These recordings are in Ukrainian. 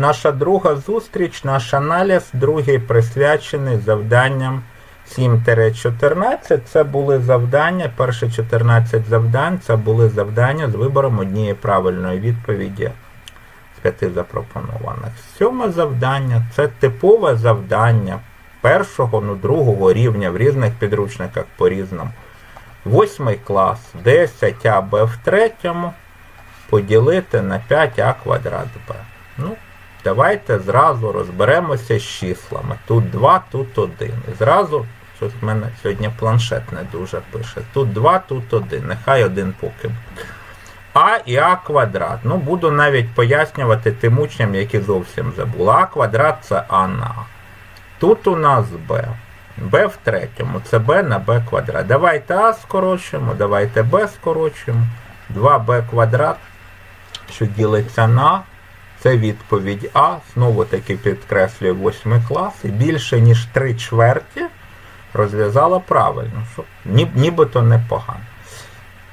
Наша друга зустріч, наш аналіз, другий присвячений завданням 7-14. Це були завдання, перші 14 завдань, це були завдання з вибором однієї правильної відповіді з п'яти запропонованих. Сьоме завдання це типове завдання першого, ну другого рівня в різних підручниках по-різному. Восьмий клас 10 АБ в третьому поділити на 5а квадрат Б. Ну, давайте зразу розберемося з числами. Тут 2, тут 1. І зразу, щось в мене сьогодні планшет не дуже пише. Тут 2, тут 1. Нехай один поки. А і А квадрат. Ну, буду навіть пояснювати тим учням, які зовсім забули. А квадрат це А на А. Тут у нас Б. Б в третьому. Це Б на Б квадрат. Давайте А скорочуємо, давайте Б скорочуємо. 2Б квадрат, що ділиться на А. Це відповідь А. Знову таки підкреслюю 8 клас. І більше, ніж 3 чверті розв'язала правильно. Що ні, нібито непогано.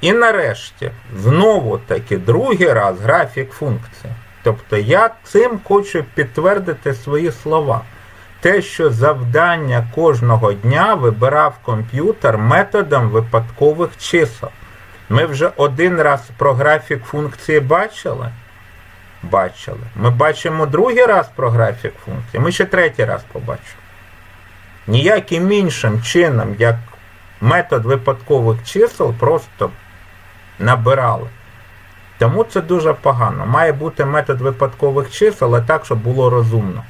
І нарешті, знову таки, другий раз графік функції. Тобто я цим хочу підтвердити свої слова. Те, що завдання кожного дня вибирав комп'ютер методом випадкових чисел. Ми вже один раз про графік функції бачили. Бачили. Ми бачимо другий раз про графік функції. Ми ще третій раз побачимо. Ніяким іншим чином, як метод випадкових чисел, просто набирали. Тому це дуже погано. Має бути метод випадкових чисел, але так, щоб було розумно.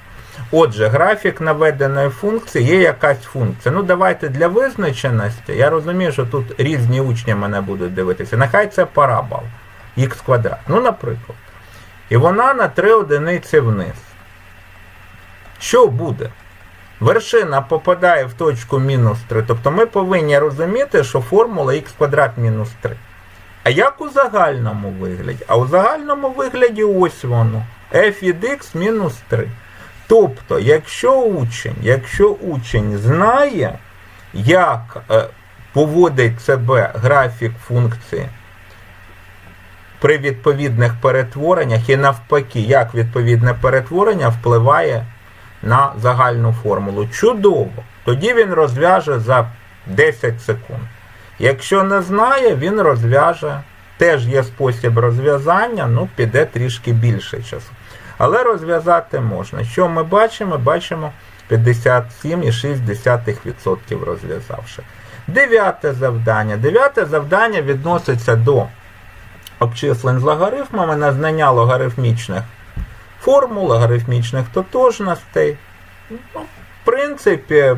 Отже, графік наведеної функції є якась функція. Ну, давайте для визначеності. Я розумію, що тут різні учні мене будуть дивитися. Нехай це парабол х квадрат. Ну, наприклад. І вона на 3 одиниці вниз. Що буде? Вершина попадає в точку мінус 3. Тобто ми повинні розуміти, що формула х квадрат мінус 3. А як у загальному вигляді? А у загальному вигляді ось воно. f від x мінус 3. Тобто, якщо учень, якщо учень знає, як е, поводить себе графік функції при відповідних перетвореннях і навпаки, як відповідне перетворення впливає на загальну формулу. Чудово! Тоді він розв'яже за 10 секунд. Якщо не знає, він розв'яже. Теж є спосіб розв'язання, ну піде трішки більше часу. Але розв'язати можна. Що ми бачимо? Бачимо 57,6% розв'язавши. Дев'яте завдання. Дев'яте завдання відноситься до обчислень з логарифмами на знання логарифмічних формул, логарифмічних тотожностей. Ну, в принципі,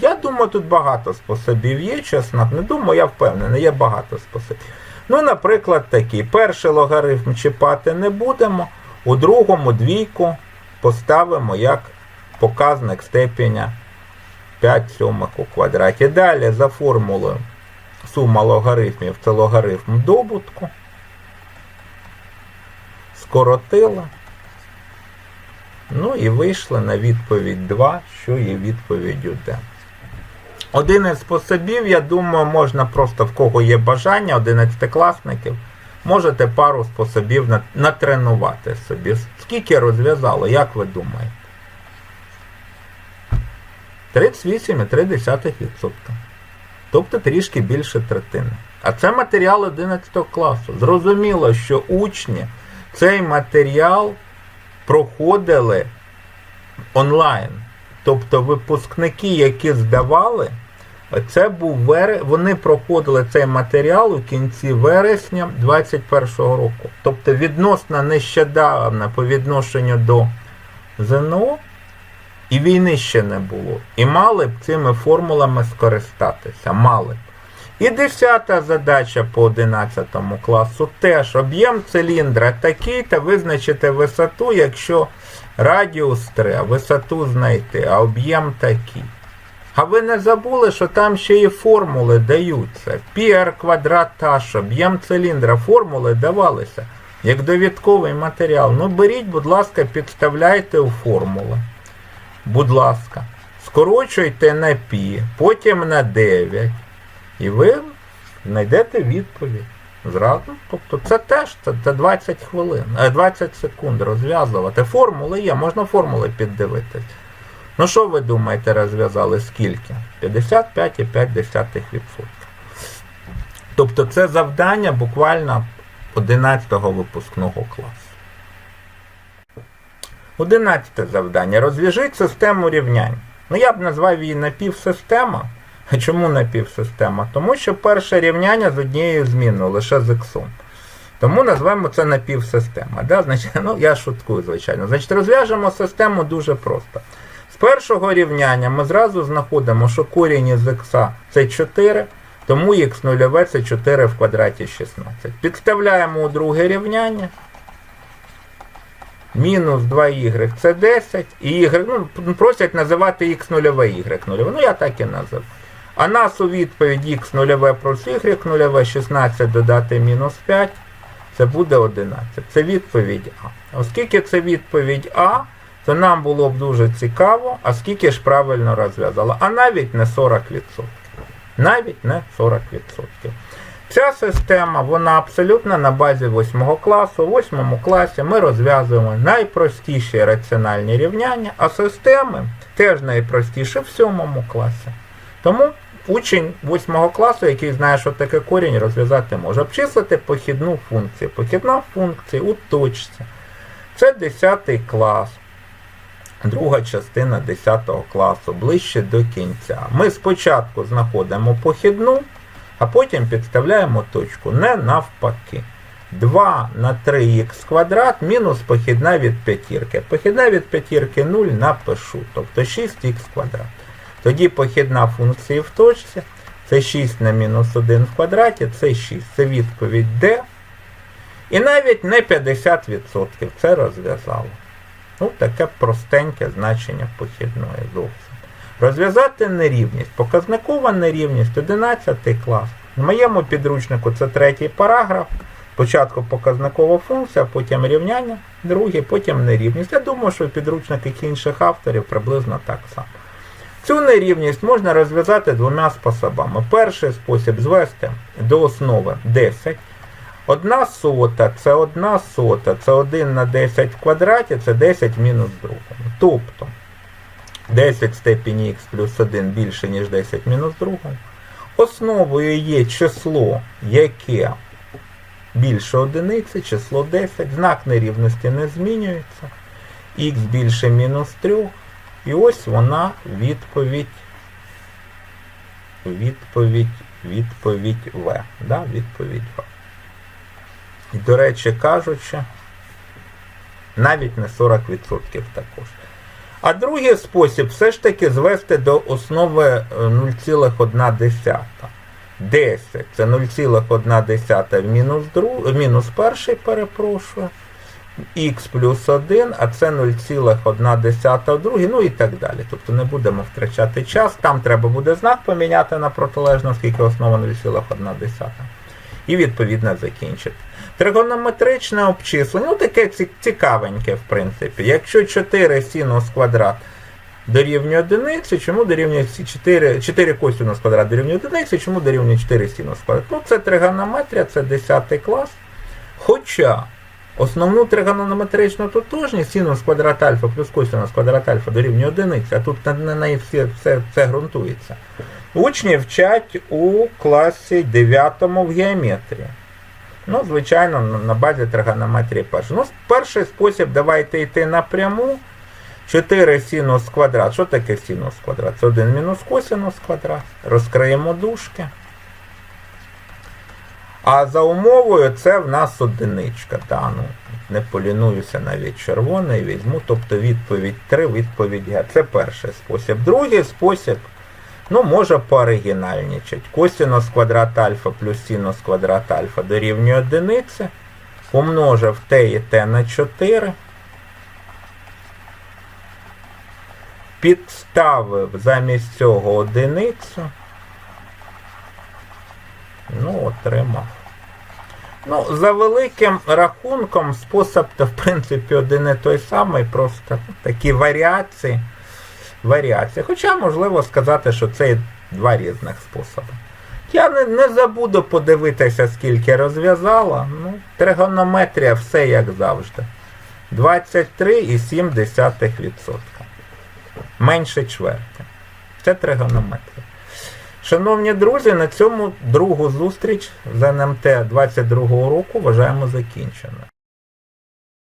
я думаю, тут багато способів є, чесно. Не думаю, я впевнений, є багато способів. Ну, наприклад, такий. Перший логарифм чіпати не будемо, у другому двійку поставимо як показник степеня 5 сьомих у квадраті. Далі за формулою сума логарифмів це логарифм добутку. Скоротила. Ну і вийшли на відповідь 2, що є відповіддю D. Один із способів, я думаю, можна просто в кого є бажання, 11-класників, можете пару способів натренувати собі. Скільки розв'язало, як ви думаєте? 38,3%. Тобто трішки більше третини. А це матеріал 11 класу. Зрозуміло, що учні цей матеріал проходили онлайн. Тобто випускники, які здавали, це був вер... вони проходили цей матеріал у кінці вересня 2021 року. Тобто відносно нещодавно по відношенню до ЗНО і війни ще не було. І мали б цими формулами скористатися. Мали б. І десята задача по 11 класу теж об'єм циліндра такий, та визначити висоту, якщо радіус 3, а висоту знайти, а об'єм такий. А ви не забули, що там ще і формули даються. Пір квадрат H, об'єм циліндра, формули давалися як довідковий матеріал. Ну беріть, будь ласка, підставляйте у формули. Будь ласка, скорочуйте на π, потім на 9. І ви знайдете відповідь. Зразу. Тобто це теж це, це 20 хвилин, е, 20 секунд розв'язувати. Формули є, можна формули піддивитись. Ну що ви думаєте, розв'язали скільки? 55,5%. Тобто це завдання буквально 11 го випускного класу. Одинадцяте завдання. Розв'яжіть систему рівнянь. Ну я б назвав її напівсистема. Чому напівсистема? Тому що перше рівняння з однією зміною, лише з іксом. Тому назвемо це напівсистема. Да? Значить, ну, я шуткую, звичайно. Значить, розв'яжемо систему дуже просто. З першого рівняння ми зразу знаходимо, що корінь із ікса це 4, тому х нульове це 4 в квадраті 16. Підставляємо у друге рівняння. Мінус 2y це 10, і y, ну, просять називати х нульове y нульове. Ну я так і назив. А нас у відповідь х нульове плюс y нульове 16 додати мінус 5, це буде 11. Це відповідь А. Оскільки це відповідь А, то нам було б дуже цікаво, а скільки ж правильно розв'язала. А навіть не 40%. Навіть не 40%. Ця система, вона абсолютно на базі 8 класу. У 8 класі ми розв'язуємо найпростіші раціональні рівняння, а системи теж найпростіші в 7 класі. Тому учень 8 класу, який знає, що таке корінь, розв'язати може. Обчислити похідну функцію. Похідна функція у. Це 10 клас. Друга частина 10 класу, ближче до кінця. Ми спочатку знаходимо похідну, а потім підставляємо точку. Не навпаки. 2 на 3х квадрат мінус похідна від п'ятірки. Похідна від п'ятірки 0 напишу, тобто 6х квадрат. Тоді похідна функції в точці. Це 6 на мінус 1 в квадраті, це 6. Це відповідь D. І навіть не 50% це розв'язало. Ну, таке простеньке значення похідної зовсім. Розв'язати нерівність. Показникова нерівність 11 клас. В моєму підручнику це третій параграф. Спочатку показникова функція, потім рівняння, другий, потім нерівність. Я думаю, що в підручниках інших авторів приблизно так само. Цю нерівність можна розв'язати двома способами. Перший спосіб звести до основи 10. Одна сота це одна сота, це 1 на 10 в квадраті, це 10 мінус другому. Тобто 10 в степені х плюс 1 більше, ніж 10 мінус другому. Основою є число, яке більше одиниці, число 10. Знак нерівності не змінюється. Х більше мінус 3. І ось вона відповідь. Відповідь, відповідь В. Да? Відповідь В. І, до речі, кажучи, навіть не 40% також. А другий спосіб все ж таки звести до основи е, 0,1. 10 це 0,1 в мінус перший, перепрошую. Х плюс 1, а це 0,1 в другий, ну і так далі. Тобто не будемо втрачати час. Там треба буде знак поміняти на протилежно, оскільки основа 0,1. І відповідно закінчити. Тригонометричне обчислення, ну таке цікавеньке, в принципі. Якщо 4 синус квадрат дорівнює одиниці, чому дорівнює 4, 4 косинус квадрат дорівнює одиниці, чому дорівнює 4 синус квадрат? Ну це тригонометрія, це 10 клас. Хоча основну тригонометричну тотожність синус квадрат альфа плюс косинус квадрат альфа дорівнює одиниці, а тут на, неї все, все, все ґрунтується. Учні вчать у класі 9 в геометрії. Ну, звичайно, на- на базі тригонометрії першої. Ну, перший спосіб давайте йти напряму. 4 синус квадрат. Що таке синус квадрат? Це 1 мінус косинус квадрат. Розкриємо дужки. А за умовою це в нас одиничка. Та, ну, не полінуюся навіть червоний візьму. Тобто відповідь 3, відповідь Г. Це перший спосіб. Другий спосіб, ну, може пооригінальничать. Косинус квадрат альфа плюс синус квадрат альфа дорівнює одиниці. Помножив t і t на 4. Підставив замість цього одиницю. Ну, отримав. Ну, за великим рахунком, спосіб то в принципі один і той самий, просто такі варіації. Варіації. Хоча можливо сказати, що це два різних способи. Я не, не забуду подивитися, скільки розв'язала. Ну, тригонометрія все як завжди. 23,7%. Менше чверти. Це тригонометрія. Шановні друзі, на цьому другу зустріч з НМТ 22 року вважаємо закінченою.